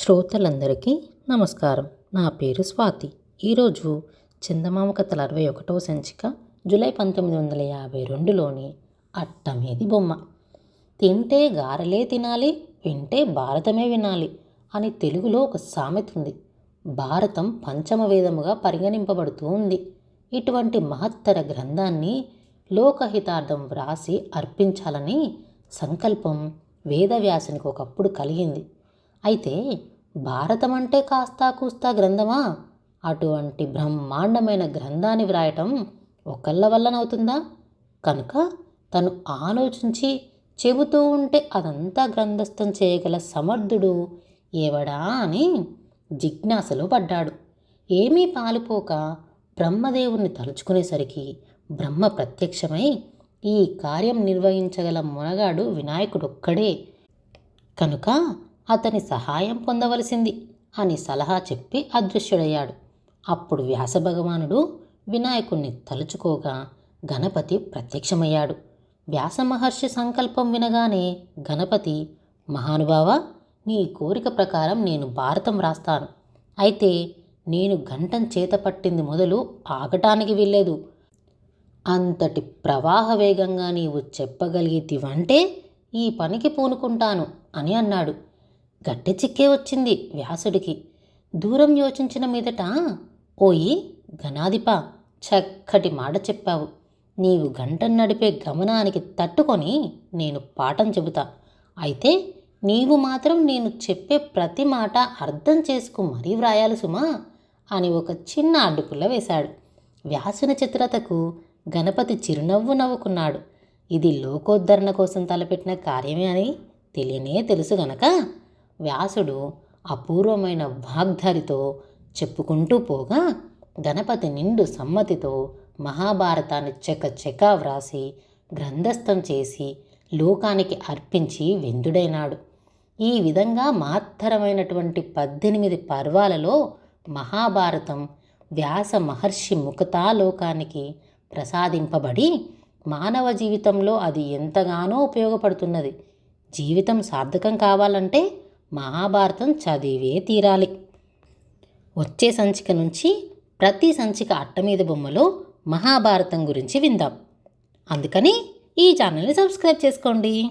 శ్రోతలందరికీ నమస్కారం. నా పేరు స్వాతి. ఈరోజు చందమామ కథల అరవై ఒకటవ సంచిక జూలై పంతొమ్మిది వందల యాభై రెండులోని అట్టమేది బొమ్మ. తింటే గారెలే తినాలి వింటే భారతమే వినాలి అని తెలుగులో ఒక సామెత ఉంది. భారతం పంచమ వేదముగా పరిగణింపబడుతూ ఉంది. ఇటువంటి మహత్తర గ్రంథాన్ని లోకహితార్థం వ్రాసి అర్పించాలని సంకల్పం వేదవ్యాసునికి ఒకప్పుడు కలిగింది. అయితే భారతం అంటే కాస్తా కూస్తా గ్రంథమా? అటువంటి బ్రహ్మాండమైన గ్రంథాన్ని వ్రాయటం ఒకళ్ళ వల్లనవుతుందా? కనుక తను ఆలోచించి చెబుతూ ఉంటే అదంతా గ్రంథస్థం చేయగల సమర్థుడు ఏవడా అని జిజ్ఞాసలో పడ్డాడు. ఏమీ పాలుపోక బ్రహ్మదేవుణ్ణి తలుచుకునేసరికి బ్రహ్మ ప్రత్యక్షమై ఈ కార్యం నిర్వహించగల మునగాడు వినాయకుడొక్కడే. కనుక అతని సహాయం పొందవలసింది అని సలహా చెప్పి అదృశ్యుడయ్యాడు. అప్పుడు వ్యాసభగవానుడు వినాయకుణ్ణి తలుచుకోగా గణపతి ప్రత్యక్షమయ్యాడు. వ్యాసమహర్షి సంకల్పం వినగానే గణపతి మహానుభావ నీ కోరిక ప్రకారం నేను భారతం రాస్తాను. అయితే నేను గంటం చేత పట్టింది మొదలు ఆగటానికి వెళ్ళలేదు అంతటి ప్రవాహ వేగంగా నీవు చెప్పగలిగితివంటే ఈ పనికి పూనుకుంటాను అని అన్నాడు. గట్టె చిక్కే వచ్చింది వ్యాసుడికి. దూరం యోచించిన మీదట ఓయి ఘనాధిప చక్కటి మాట చెప్పావు. నీవు గంటను నడిపే గమనానికి తట్టుకొని నేను పాఠం చెబుతా. అయితే నీవు మాత్రం నేను చెప్పే ప్రతి మాట అర్థం చేసుకు మరీ వ్రాయాలి సుమా అని ఒక చిన్న అడ్డుపుల్ల వేశాడు. వ్యాసుని చిత్రతకు గణపతి చిరునవ్వు నవ్వుకున్నాడు. ఇది లోకోద్ధరణ కోసం తలపెట్టిన కార్యమే అని తెలియనే తెలుసు గనక. వ్యాసుడు అపూర్వమైన వాగ్ధారితో చెప్పుకుంటూ పోగా గణపతి నిండు సమ్మతితో మహాభారతాన్ని చెక చెక వ్రాసి గ్రంథస్థం చేసి లోకానికి అర్పించి వెందుడైనాడు. ఈ విధంగా మహత్తరమైనటువంటి పద్దెనిమిది పర్వాలలో మహాభారతం వ్యాస మహర్షి ముఖతాలోకానికి ప్రసాదింపబడి మానవ జీవితంలో అది ఎంతగానో ఉపయోగపడుతున్నది. జీవితం సార్థకం కావాలంటే మహాభారతం చదివే తీరాలి. వచ్చే సంచిక నుంచి ప్రతి సంచిక అట్ట మీద బొమ్మలో మహాభారతం గురించి విందాం. అందుకని ఈ ఛానల్ని సబ్స్క్రైబ్ చేసుకోండి.